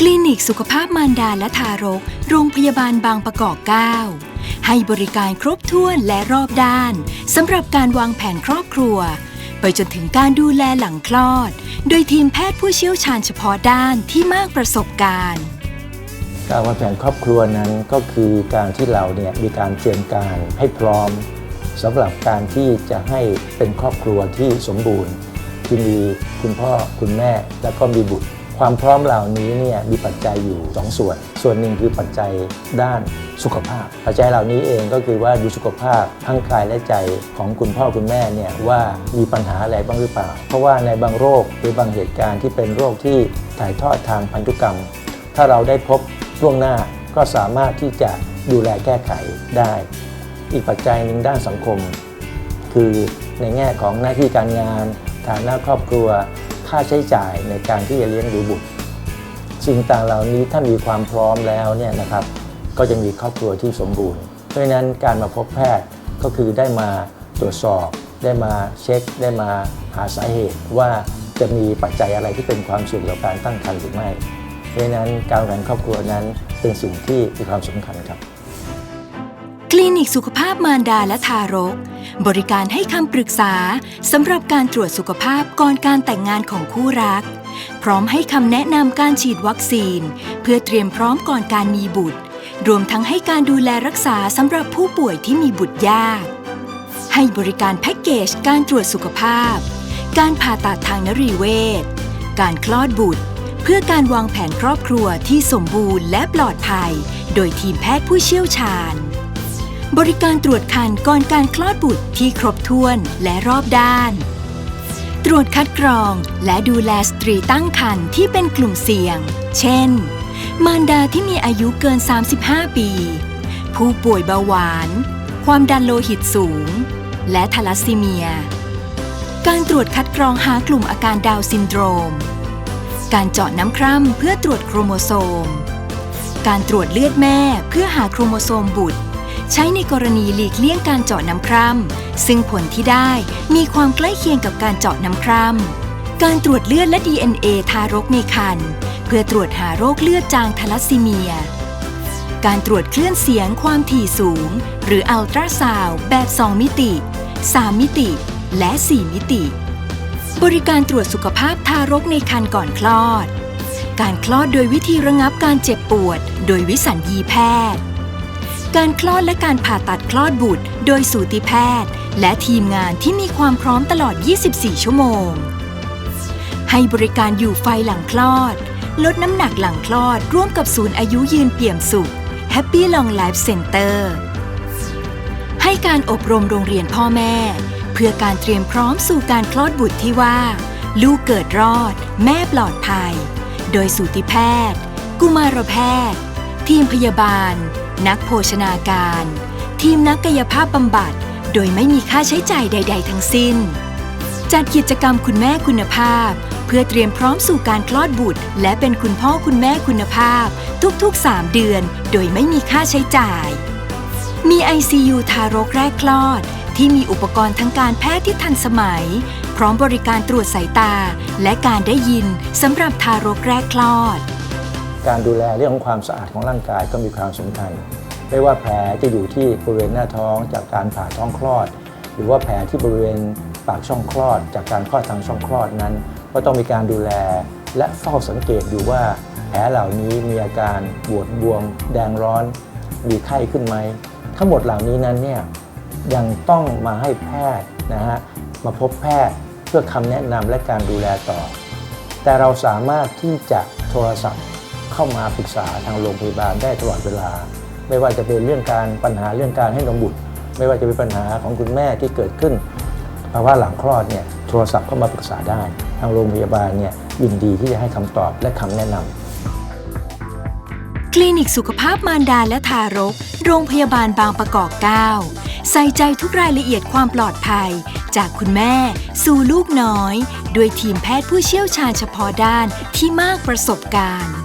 คลินิกสุขภาพมารดาและทารก โรงพยาบาลบางประกอบ 9 ให้บริการครบถ้วนและรอบด้านสำหรับการวางแผนครอบครัว ไปจนถึงการดูแลหลังคลอด โดยทีมแพทย์ผู้เชี่ยวชาญเฉพาะด้านที่มากประสบการณ์ การวางแผนครอบครัวนั้นก็คือการที่เราเนี่ยมีการเตรียมการให้พร้อมสำหรับการที่จะให้เป็นครอบครัวที่สมบูรณ์ ที่มีคุณพ่อคุณแม่แล้วก็มีบุตร ความพร้อมเหล่านี้เนี่ยมีปัจจัยอยู่สองส่วน ส่วนหนึ่งคือปัจจัยด้านสุขภาพ ปัจจัยเหล่านี้เองก็คือว่าดูสุขภาพทั้งกายและใจของคุณพ่อคุณแม่เนี่ยว่ามีปัญหาอะไรบ้างหรือเปล่า เพราะว่าในบางโรคหรือบางเหตุการณ์ที่เป็นโรคที่ถ่ายทอดทางพันธุกรรม ถ้าเราได้พบล่วงหน้าก็สามารถที่จะดูแลแก้ไขได้ อีกปัจจัยหนึ่งด้านสังคม คือในแง่ของหน้าที่การงานฐานะครอบครัว ค่าใช้จ่ายในการที่จะเลี้ยงดูบุตร สิ่งต่างเหล่านี้ถ้ามีความพร้อมแล้วเนี่ยนะครับ ก็จะมีครอบครัวที่สมบูรณ์ เพราะฉะนั้นการมาพบแพทย์ก็คือได้มาตรวจสอบได้มาเช็ค ได้มาหาสาเหตุว่าจะมีปัจจัยอะไรที่เป็นความเสี่ยงต่อการตั้งครรภ์หรือไม่ เพราะฉะนั้นการวางแผนครอบครัวนั้นเป็นสิ่งที่มีความสำคัญครับ คลินิกสุขภาพมารดาและทารก บริการให้คำปรึกษาสำหรับการตรวจสุขภาพก่อนการแต่งงานของคู่รัก พร้อมให้คำแนะนำการฉีดวัคซีน เพื่อเตรียมพร้อมก่อนการมีบุตร รวมทั้งให้การดูแลรักษาสำหรับผู้ป่วยที่มีบุตรยาก ให้บริการแพ็กเกจการตรวจสุขภาพ การผ่าตัดทางนรีเวชการคลอดบุตร เพื่อการวางแผนครอบครัวที่สมบูรณ์และปลอดภัย โดยทีมแพทย์ผู้เชี่ยวชาญ บริการตรวจคันก่อนการคลอดบุตรที่ครบถ้วนและรอบด้าน ตรวจคัดกรองและดูแลสตรีตั้งครรภ์ที่เป็นกลุ่มเสี่ยง เช่น มารดาที่มีอายุเกิน 35 ปี ผู้ป่วยเบาหวาน ความดันโลหิตสูง และทาลัสซีเมีย การตรวจคัดกรองหากลุ่มอาการดาวซินโดรม การเจาะน้ำคร่ำเพื่อตรวจโครโมโซม การตรวจเลือดแม่เพื่อหาโครโมโซมบุตร ใช้ในกรณีหลีกเลี่ยงการเจาะน้ำคร่ำซึ่งผลที่ได้มีความใกล้เคียงกับการเจาะน้ำคร่ำการตรวจเลือดและ DNA ทารกในครรภ์เพื่อตรวจหาโรคเลือดจางทาลัสซีเมีย การตรวจคลื่นเสียงความถี่สูง หรืออัลตราซาวด์แบบ 2 มิติ 3 มิติ และ 4 มิติ บริการตรวจสุขภาพทารกในครรภ์ก่อนคลอด การคลอดโดยวิธีระงับการเจ็บปวด โดยวิสัญญีแพทย์ การคลอดและการผ่าตัดคลอดบุตร โดยสูติแพทย์ และทีมงานที่มีความพร้อมตลอด 24 ชั่วโมง ให้บริการอยู่ไฟหลังคลอด ลดน้ำหนักหลังคลอดร่วมกับศูนย์อายุยืนเปี่ยมสุข Happy Long Life Center ให้การอบรมโรงเรียนพ่อแม่ เพื่อการเตรียมพร้อมสู่การคลอดบุตรที่ว่า ลูกเกิดรอด แม่ปลอดภัย โดยสูติแพทย์ กุมารแพทย์ ทีมพยาบาล นักโภชนาการ ทีมนักกายภาพบำบัด โดยไม่มีค่าใช้จ่ายใด ๆ ทั้งสิ้น จัดกิจกรรมคุณแม่คุณภาพ เพื่อเตรียมพร้อมสู่การคลอดบุตร และเป็นคุณพ่อคุณแม่คุณภาพ ทุกๆ 3 เดือน โดยไม่มีค่าใช้จ่าย มี ICU ทารกแรกคลอด ที่มีอุปกรณ์ทางการแพทย์ที่ทันสมัย พร้อมบริการตรวจสายตา และการได้ยินสำหรับทารกแรกคลอด การดูแลเรื่องของความสะอาดของร่างกายก็มีความสำคัญ ไม่ว่าแผลจะอยู่ที่บริเวณหน้าท้องจากการผ่าท้องคลอด หรือว่าแผลที่บริเวณปากช่องคลอด จากการคลอดทางช่องคลอดนั้น ก็ต้องมีการดูแลและเฝ้าสังเกตดูว่าแผลเหล่านี้มีอาการปวดบวม แดงร้อน มีไข้ขึ้นไหม ทั้งหมดเหล่านี้นั้นเนี่ยยังต้องมาให้แพทย์นะฮะมาพบแพทย์เพื่อคำแนะนำและการดูแลต่อ แต่เราสามารถที่จะโทรศัพท์ เข้ามาปรึกษาทางโรงพยาบาลได้ตลอดเวลา ไม่ว่าจะเป็นเรื่องการปัญหาเรื่องการให้นมบุตร ไม่ว่าจะเป็นปัญหาของคุณแม่ที่เกิดขึ้นภาวะหลังคลอดเนี่ยโทรศัพท์เข้ามาปรึกษาได้ ทางโรงพยาบาลเนี่ยยินดีที่จะให้คำตอบและคำแนะนำคลินิกสุขภาพมารดาและทารก โรงพยาบาลบางประกอบ 9 ใส่ใจทุกรายละเอียดความปลอดภัย จากคุณแม่สู่ลูกน้อย ด้วยทีมแพทย์ผู้เชี่ยวชาญเฉพาะด้านที่มากประสบการณ์